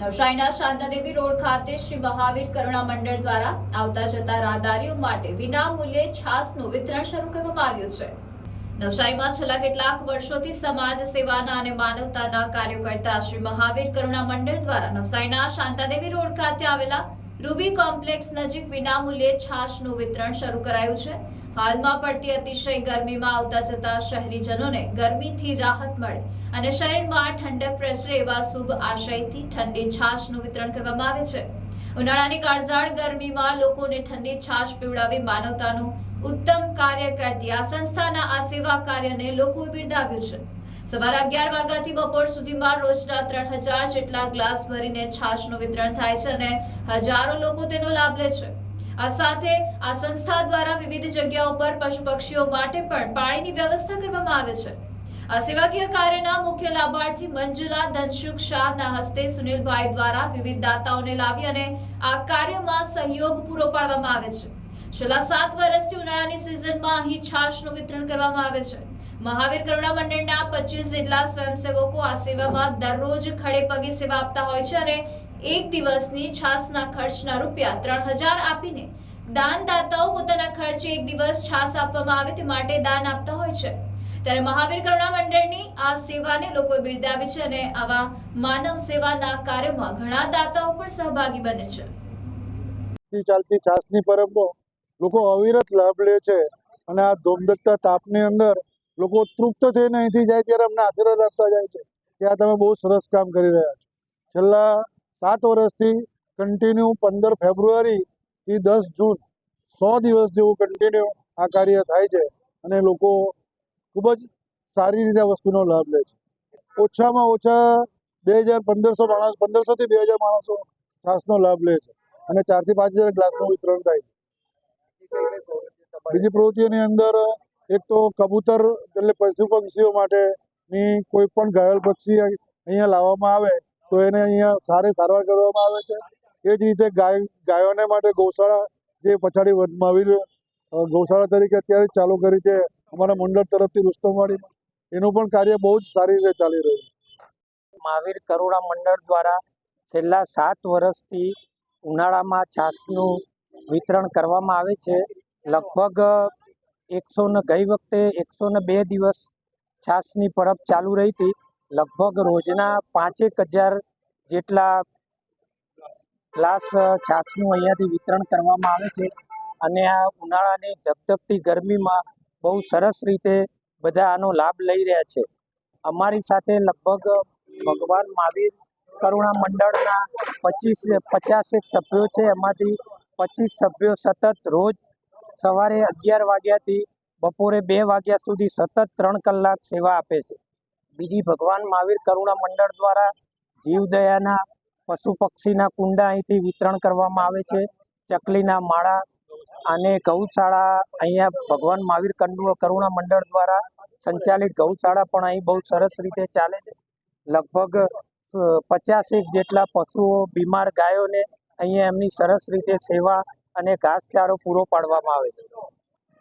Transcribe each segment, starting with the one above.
નવસારીના શાંતાદેવી રોડ ખાતે શ્રી મહાવીર કરુણા મંડળ દ્વારા આવતા જતા રાહદારીઓ માટે વિનામૂલ્યે છાસનું વિતરણ શરૂ કરવામાં આવ્યું છે. નવસારીમાં છેલ્લા કેટલાક વર્ષોથી સમાજ સેવાના અને માનવતાના કાર્યો કરતા શ્રી મહાવીર કરુણા મંડળ દ્વારા નવસારીના શાંતાદેવી રોડ ખાતે આવેલા રૂબી કોમ્પ્લેક્સ નજીક વિનામૂલ્યે છાશનું વિતરણ શરૂ કરાયું છે. હાલમાં પડતી અતિશય ગરમીમાં આવતા જતા શહેરીજનોને ગરમીથી રાહત મળે અને શરીરમાં ઠંડક પ્રસરે એવા શુભ આશયથી ઠંડી છાશનું વિતરણ કરવામાં આવે છે. ઉનાળાની કાળઝાળ ગરમીમાં લોકોને ઠંડી છાશ પીવડાવી માનવતાનું ઉત્તમ કાર્ય કરતી આ સંસ્થાના આ સેવા કાર્યને લોકોએ બિરદાવ્યું છે. સવારે અગિયાર વાગ્યાથી બપોર સુધીમાં રોજના ત્રણ હજાર જેટલા ગ્લાસ ભરીને છાશનું વિતરણ થાય છે અને હજારો લોકો તેનો લાભ લે છે. આ સાથે આ સંસ્થા દ્વારા વિવિધ જગ્યાઓ પર પશુ પક્ષીઓ માટે પણ પાણીની વ્યવસ્થા કરવામાં આવે છે. આ સેવાકીય કાર્યના મુખ્ય લાભાર્થી મંજુલા ધનસુખ શાહના હસ્તે સુનિલભાઈ દ્વારા વિવિધ દાતાઓને લાવી અને આ કાર્યમાં સહયોગ પૂરો પાડવામાં આવે છે. છેલ્લા સાત વર્ષથી ઉનાળાની સિઝનમાં અહીં છાશનું વિતરણ કરવામાં આવે છે. મહાવીર કરુણા મંડળના પચીસ જેટલા સ્વયંસેવકો આ સેવામાં દરરોજ ખડે પગે સેવા આપતા હોય છે અને એક દિવસની છાસના ખર્ચના રૂપિયા ત્રણ હજાર આપીને દાનદાતાઓ પોતાના ખર્ચે એક દિવસ છાસ આપવામાં આવે તે માટે દાન આપતા હોય છે. ત્યારે મહાવીર કરુણા મંડળની આ સેવાને લોકો બિરદાવી છે અને આવા માનવ સેવાના કાર્યમાં ઘણા દાતાઓ પણ સહભાગી બને છે. ચાલતી છાસની પરબો લોકો અવિરત લાભ લે છે અને આ ધોમધકતા તાપની અંદર લોકો તૃપ્ત થઈને અહીંથી જાય ત્યારે અમને આશીર્વાદ આપતા જાય છે કે આ તમે બહુ સરસ કામ કરી રહ્યા છો. છેલ્લા સાત વર્ષથી કન્ટિન્યુ પંદર ફેબ્રુઆરીથી દસ જૂન સો દિવસ જેવું કન્ટિન્યુ આ કાર્ય થાય છે અને લોકો ખૂબ જ સારી રીતે આ વસ્તુનો લાભ લે છે. ઓછામાં ઓછા બે હજાર પંદરસો માણસ, પંદરસોથી બે હજાર માણસો છાસનો લાભ લે છે અને ચારથી પાંચ હજાર ગ્લાસનું વિતરણ થાય છે. બીજી પ્રવૃત્તિઓની અંદર એક તો કબૂતર એટલે પશુ પક્ષીઓ માટેની કોઈ પણ ઘાયલ પક્ષી અહીંયા લાવવામાં આવે તો એને અહીંયા સારી સારવાર કરવામાં આવે છે. એ જ રીતે ગાય, ગાયોને માટે ગૌશાળા જે પછાડી વધ- ગૌશાળા તરીકે અત્યારે ચાલુ કરી છે અમારા મંડળ તરફથી રુસ્તમવાડીમાં એનું પણ કાર્ય બહુ જ સારી રીતે ચાલી રહ્યું છે. મહાવીર કરુણા મંડળ દ્વારા છેલ્લા સાત વર્ષથી ઉનાળામાં છાસનું વિતરણ કરવામાં આવે છે. લગભગ એકસો ને ગઈ વખતે એકસો બે દિવસ છાસની પરબ ચાલુ રહી હતી. લગભગ રોજના પાંચેક હજાર જેટલા ગ્લાસ છાસનું અહીંયાથી વિતરણ કરવામાં આવે છે. અને આ ઉનાળાની ધગધગતી ગરમીમાં બહુ સરસ રીતે બધા આનો લાભ લઈ રહ્યા છે. અમારી સાથે લગભગ ભગવાન મહાવીર કરુણા મંડળના પચીસ, પચાસેક સભ્યો છે. એમાંથી પચીસ સભ્યો સતત રોજ સવારે અગિયાર વાગ્યાથી બપોરે બે વાગ્યા સુધી સતત ત્રણ કલાક સેવા આપે છે. બીજી ભગવાન મહાવીર કરુણા મંડળ દ્વારા જીવદયાના પશુ પક્ષીના કુંડા અહીંથી વિતરણ કરવામાં આવે છે. ચકલીના માળા અને ગૌશાળા અહીંયા ભગવાન મહાવીર કરુણા મંડળ દ્વારા સંચાલિત ગૌશાળા પણ અહીં બહુ સરસ રીતે ચાલે છે. લગભગ પચાસેક જેટલા પશુઓ, બીમાર ગાયોને અહીંયા એમની સરસ રીતે સેવા અને ઘાસચારો પૂરો પાડવામાં આવે છે.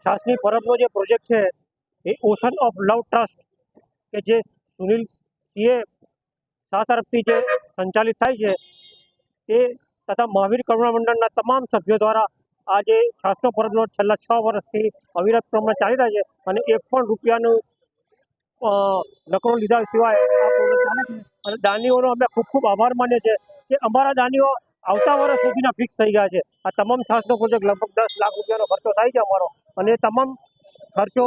છાસની પરબનો જે પ્રોજેક્ટ છે, એ ઓશન ઓફ લવ ટ્રસ્ટ, કે જે સુનિલ સિંહે શાહ તરફથી જે સંચાલિત થાય છે તે તથા મહાવીર કરુણા મંડળના તમામ સભ્યો દ્વારા આ જે છાસનો પરબનો છેલ્લા છ વર્ષથી અવિરત પ્રમાણે ચાલી રહ્યા છે અને એક પણ રૂપિયાનું નકરો લીધા સિવાય અને દાનીઓનો અમે ખૂબ ખૂબ આભાર માનીએ છીએ કે અમારા દાનીઓ આવતા વર્ષ સુધીના ફિક્સ થઈ ગયા છે. આ તમામ છાસનો પ્રોજેક્ટ લગભગ દસ લાખ રૂપિયાનો ખર્ચો થાય છે અમારો. અને તમામ ખર્ચો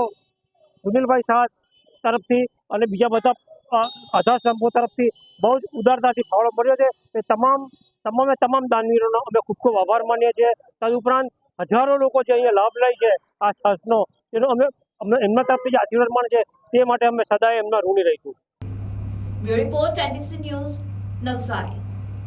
સુનિલભાઈ શાહ તરફથી અને બીજા બધા અ, આધાર સ્તંભો તરફથી બહુ જ ઉદારતાથી ફાળો મળ્યો છે. એ તમામ તમામે તમામ દાનવીરોનો અમે ખૂબ ખૂબ આભાર માનીએ છીએ. તદુપરાંત હજારો લોકો જે અહીંયા લાભ લે છે આ છાસનો એનો અમે અમને એમના તરફથી જે આશીર્વાદ મળે છે. તે માટે અમે સદાય એમના ઋણી રહીશું. Bureau report NDC news Navsari.